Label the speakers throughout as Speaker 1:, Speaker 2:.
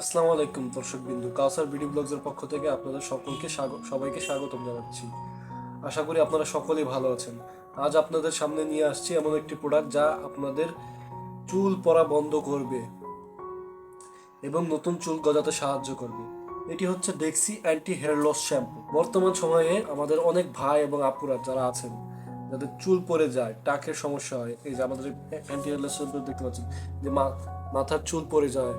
Speaker 1: আসসালামু আলাইকুম, দর্শক বিন্দু। কাউসার বিডি ব্লগসের পক্ষ থেকে আপনাদের সকলকে স্বাগত সবাইকে স্বাগতম জানাচ্ছি। আশা করি আপনারা সকলেই ভালো আছেন। আজ আপনাদের সামনে নিয়ে আসছি এমন একটি প্রোডাক্ট যা আপনাদের চুল পড়া বন্ধ করবে এবং নতুন চুল গজাতে সাহায্য করবে। এটি হচ্ছে Dexy anti hair loss shampoo বর্তমান সময়ে আমাদের অনেক ভাই এবং আপুরা যারা আছেন, যাদের চুল পড়ে যায়, টাকের সমস্যা হয়, এই যে আমাদের অ্যান্টি হেয়ার লস শ্যাম্পু দেখতে পাচ্ছেন, যে মাথার চুল পড়ে যায়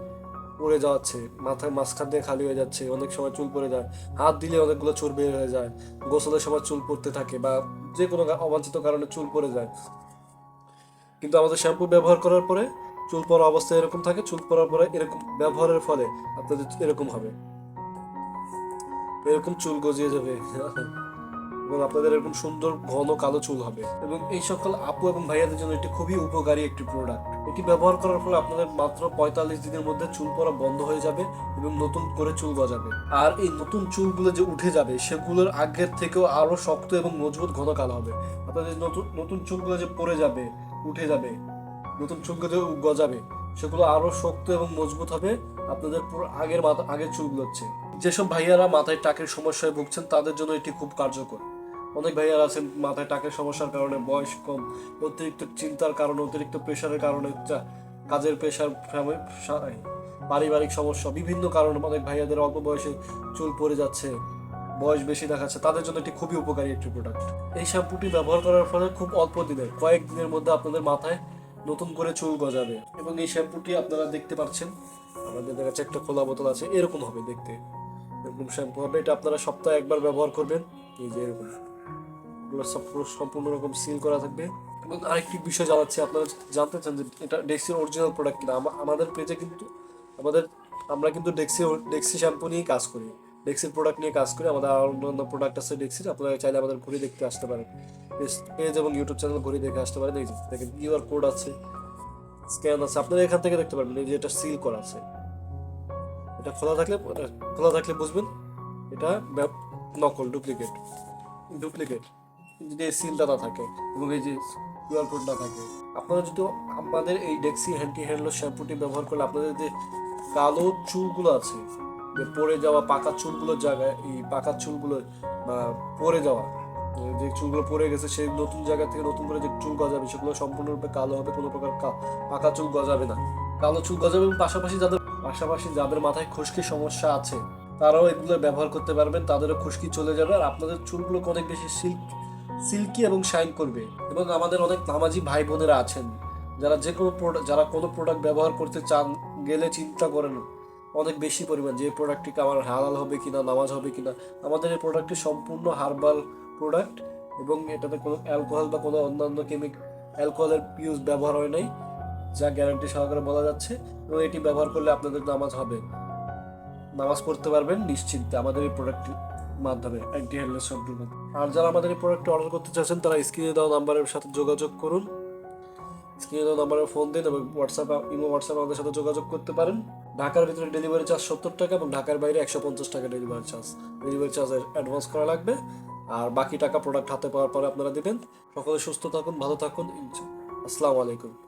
Speaker 1: পড়ে যাচ্ছে মাথায় মাঝখান দিয়ে খালি হয়ে যাচ্ছে, অনেক সময় চুল পড়ে যায়। হাত দিলে অনেকগুলো চুল বের হয়ে যায়। গোসলের সময় চুল পড়তে থাকে বা যে কোনো অবাঞ্ছিত কারণে চুল পড়ে যায়। কিন্তু আমাদের শ্যাম্পু ব্যবহার করার পরে চুল পড়া অবস্থা এরকম থাকে, চুল পড়ার পরে এরকম ব্যবহারের ফলে আপনাদের এরকম হবে। এরকম চুল গজিয়ে যাবে। এবং আপনাদের এরকম সুন্দর ঘন কালো চুল হবে। এবং এই সকল আপু এবং ভাইয়াদের জন্য এটি খুবই উপকারী একটি প্রোডাক্ট এটি ব্যবহার করার ফলে আপনাদের মাত্র পঁয়তাল্লিশ দিনের মধ্যে চুল পড়া বন্ধ হয়ে যাবে এবং নতুন করে চুল গজাবে। আর এই নতুন চুলগুলো যে উঠে যাবে, সেগুলোর আগের থেকেও আরও শক্ত এবং মজবুত ঘন কালো হবে। আপনাদের নতুন নতুন চুলগুলো যে পড়ে যাবে, উঠে যাবে, নতুন চুলগুলো যে গজাবে, সেগুলো আরও শক্ত এবং মজবুত হবে। আপনাদের পুরো আগের মাথা, আগের চুলগুলো হচ্ছে। যেসব ভাইয়ারা মাথায় টাকের সমস্যায় ভুগছেন, তাদের জন্য এটি খুব কার্যকর। অনেক ভাইয়ারা আছেন, মাথায় টাকের সমস্যার কারণে, বয়স কম, অতিরিক্ত চিন্তার কারণে, অতিরিক্ত প্রেশারের কারণে কাজের প্রেশার পারিবারিক সমস্যা, বিভিন্ন কারণে অনেক ভাইয়াদের অল্প বয়সে চুল পড়ে যাচ্ছে, বয়স বেশি দেখাচ্ছে, তাদের জন্য এটি খুবই উপকারী একটি প্রোডাক্ট এই শ্যাম্পুটি ব্যবহার করার ফলে খুব অল্প দিনে কয়েক দিনের মধ্যে আপনাদের মাথায় নতুন করে চুল গজাবে। এবং এই শ্যাম্পুটি আপনারা দেখতে পাচ্ছেন, আমাদের যাচ্ছে একটা খোলা বোতল আছে, এরকম হবে দেখতে। এরকম শ্যাম্পু হবে, এটা আপনারা সপ্তাহে একবার ব্যবহার করবেন, এই যে এরকম। এগুলো সব সম্পূর্ণ রকম সিল করা থাকবে। এবং আরেকটি বিষয় জানাচ্ছি, আপনারা জানতে চান যে এটা ডেক্সির অরিজিনাল প্রোডাক্ট কিনা? আমা- আমাদের পেজে কিন্তু আমাদের, আমরা কিন্তু ডেক্সি ডেক্সি শ্যাম্পু নিয়েই কাজ করি। ডেক্সির প্রোডাক্ট নিয়ে কাজ করি। আমাদের আরও অন্যান্য প্রোডাক্ট আছে ডেক্সির আপনারা চাইলে আমাদের ঘুরে দেখতে আসতে পারেন। পেজ এবং ইউটিউব চ্যানেল ঘুরে দেখে আসতে পারেন। দেখেন কিউআর কোড আছে স্ক্যান আছে। আপনারা এখান থেকে দেখতে পারবেন, এই যে এটা সিল করা আছে। এটা খোলা থাকলে খোলা থাকলে বুঝবেন, এটা নকল ডুপ্লিকেট ডুপ্লিকেট যদি এই সিলটা থাকে এবং এই যে কিউআর কোড না থাকে, আপনারা যদি আমাদের এই ডেক্সি হ্যান্টি হ্যান্ডলো শ্যাম্পুটি ব্যবহার করলে আপনাদের যে কালো চুলগুলো আছে, যে পড়ে যাওয়া পাকা চুলগুলোর জায়গায়, এই পাকা চুলগুলো বা পড়ে যাওয়া, যে চুলগুলো পড়ে গেছে সেই নতুন জায়গা থেকে নতুন করে যে চুল গজাবে, সেগুলো সম্পূর্ণরূপে কালো হবে, কোনো প্রকার পাকা চুল গজাবে না। কালো চুল গজাবে এবং পাশাপাশি যাদের পাশাপাশি যাদের মাথায় খুশকি সমস্যা আছে, তারাও এগুলো ব্যবহার করতে পারবেন, তাদেরও খুশকি চলে যাবে। আর আপনাদের চুলগুলোকে অনেক বেশি সিল্ক সিল্কি এবং শাইন করবে এবং আমাদের অনেক নামাজি ভাই বোনেরা আছেন। যারা যে কোনো প্রোডাক্ট যারা কোনো প্রোডাক্ট ব্যবহার করতে চান, গেলে চিন্তা করেন অনেক বেশি পরিমাণ যে প্রোডাক্টটিকে আমার হালাল হবে কিনা, নামাজ হবে কিনা, আমাদের এই প্রোডাক্টটি সম্পূর্ণ হার্বাল প্রোডাক্ট এবং এটাতে কোনো অ্যালকোহল বা কোনো অন্যান্য কেমিক অ্যালকোহলের ইউজ ব্যবহার হয় নাই, যা গ্যারান্টি সহকারে বলা যাচ্ছে এবং এটি ব্যবহার করলে আপনাদের নামাজ হবে। নামাজ পড়তে পারবেন নিশ্চিন্তে। আমাদের এই প্রোডাক্টটির মাধ্যমে অ্যান্টি হেয়ারলেস সম্পূর্ণ আর যারা আমাদের এই প্রোডাক্টটি অর্ডার করতে চাচ্ছেন, তারা স্ক্রিনে দেওয়া নাম্বারের সাথে যোগাযোগ করুন। স্ক্রিনে দেওয়া নাম্বারে ফোন দিন এবং হোয়াটসঅ্যাপ ইমো হোয়াটসঅ্যাপ আমাদের সাথে যোগাযোগ করতে পারেন। ঢাকার ভিতরে ডেলিভারি চার্জ সত্তর টাকা এবং ঢাকার বাইরে একশো পঞ্চাশ টাকা delivery charge delivery charge advance করা লাগবে। আর বাকি টাকা প্রোডাক্ট হাতে পাওয়ার পরে আপনারা দেবেন। সকলে সুস্থ থাকুন, ভালো থাকুন আসসালামু আলাইকুম।